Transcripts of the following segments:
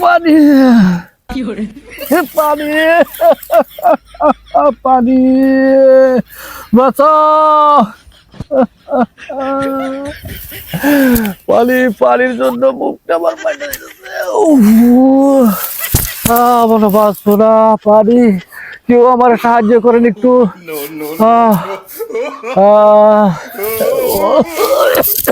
পানি। পানি। পানি। বাঁচাও। পানি পানির জন্য মুখটা আমার পানি আমার বাঁচবো না পানি। কেউ আমার সাহায্য করেন একটু। আহ,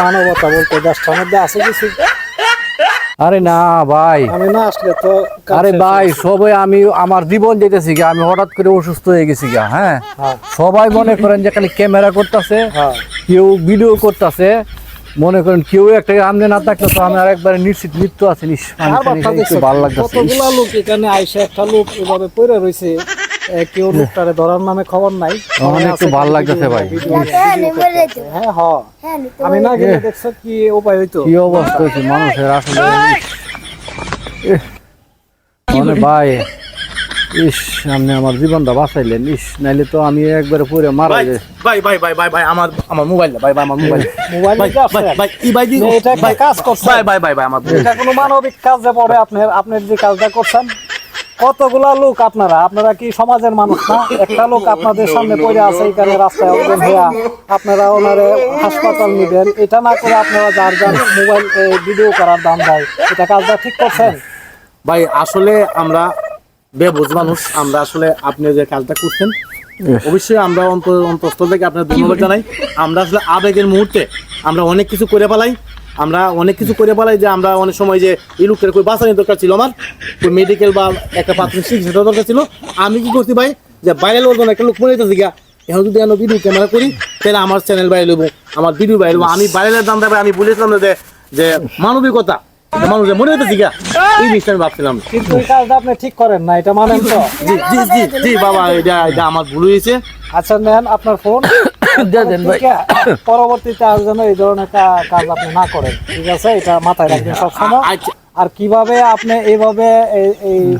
মানবতা বলতে দেশটার মধ্যে আছে কিছু। আরে না ভাই। আমি না আসলে তো আরে ভাই সবাই আমি আমার জীবন যেতেছি গা আমি হঠাৎ করে অসুস্থ হয়ে গেছি গা হ্যাঁ? হ্যাঁ। সবাই মনে করেন যে খালি ক্যামেরা করতেছে হ্যাঁ। কেউ ভিডিও করতেছে মনে করেন কেউ একটা আমনে না থাকলে তো আমি আর একবারে নিশ্চিত মৃত্যু আছে নিশ পানি আর টানি বার্তা একটু দেখছ ভালো লাগতেছে কতগুলা লোক এখানে আইসা একটা লোক এভাবে পড়ে রয়েছে কেউ লোকটারে ধরার নামে খবর নাই। আমার একটু আছে ভালো লাগতেছে ভাই। ভিডিও করতেছে। হ্যাঁ হ। আমি না গেলে দেখছ কি উপায় হইতো? কি অবস্থা হয়েছে? মানুষের আসলে মানে ভাই ইস আপনি আমার জীবনটা বাঁচাইলেন। ইস নাইলে তো আমি একবারে পুরো মারা ভাই যাই ভাই ভাই ভাই ভাই ভাই আমার আমার মোবাইল ভাই ভাই আমার মোবাইল। মোবাইল ভাই নিতে ভাই এটা একটা কাজ করছে ভাই ভাই ভাই ভাই আমার এটা কোনো মানবিক কাজে পড়ে আপনার আপনার যে কাজটা করছেন কতগুলা লোক আপনারা? আপনারা কি সমাজের মানুষ না? একটা লোক আপনাদের সামনে পড়ে আছে এখানে রাস্তায় অজ্ঞান হইয়া আপনারা ওনারে হাসপাতাল নিবেন। এটা না করে আপনারা যার যার মোবাইল ভিডিও করার দাম দেয়। এটা কাজটা ঠিক করছেন? ভাই আসলে আমরা বেবুজ মানুষ। আমরা আসলে আপনি যে কাজটা করছেন অবশ্যই আমরা অন্তর অন্তঃস্থল থেকে আপনার ধন্যবাদ জানাই। আমরা আসলে আবেগের মুহূর্তে আমরা অনেক কিছু করে পালাই আমরা অনেক কিছু করে পালাই যে আমরা অনেক সময় যে এই লোকটার কই বাঁচানোর দরকার ছিল আমার মেডিকেল বা একটা প্রাথমিক চিকিৎসা দরকার ছিল। আমি কি করছি ভাই যে বাইরে লোক একটা লোক মরে যেতেছে গিয়া এখন যদি আমি ভিডিও ক্যামেরা করি তাহলে আমার চ্যানেল বাইরে লইব আমার ভিডিও বাইরে লইব আমি বাইরের দাম দেবে আমি বলেছিলাম যে যে মানবিকতা যে মানুষ যে মরে গিয়া এই জিনিসটা আমি ভাবছিলাম। কিন্তু এই কাজটা আপনি ঠিক করেন না এটা মানেন তো। জি জি জি জি বাবা এটা এটা আমার ভুল হয়েছে। আচ্ছা নেন আপনার ফোন দিয়ে দেন ভাই। পরবর্তীতে আর যেন এই ধরনের কাজ আপনি না করেন ঠিক আছে? এটা মাথায় রাখবেন সবসময়। আচ্ছা। আর কীভাবে আপনি এইভাবে এই-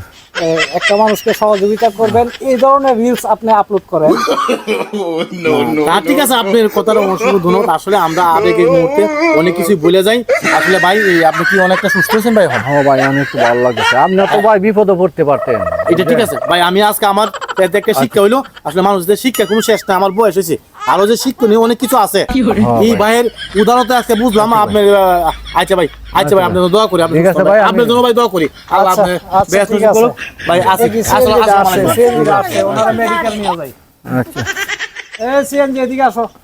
একটা মানুষকে সহযোগিতা করবেন এই ধরনের রিলস আপনি আপলোড করেন। ঠিক আছে আপনার অসংখ্য ধন্যবাদ আসলে আমরা আবেগের মুহূর্তে অনেক কিছু বলে যাই। আসলে ভাই আপনি কি অনেকটা সুস্থ হয়েছেন ভাই হ্যাঁ ভাই আমি একটু ভালো লাগছে আপনি তো ভাই বিপদে পড়তে পারতেন। এটা ঠিক আছে। ভাই আমি আজকে আমার একটা শিক্ষা হইল। আসলে মানুষদের শিক্ষা কোনো শেষ না আমার বয়স হয়েছে আরও যে শিক্ষণীয় অনেক কিছু আছে। এই ভাইয়ের উদাহরণতে আছে বুঝলাম আপনার আহ, আচ্ছা ভাই আচ্ছা ভাই আপনার দোয়া করি আছে আপনার জন্য ভাই দোয়া করি আচ্ছা, আপনার আচ্ছা, আছে। করুক। ভাই ওনারা মেডিকেল নিয়ে যাই আচ্ছা। এ সিএনজি এদিকে আসো।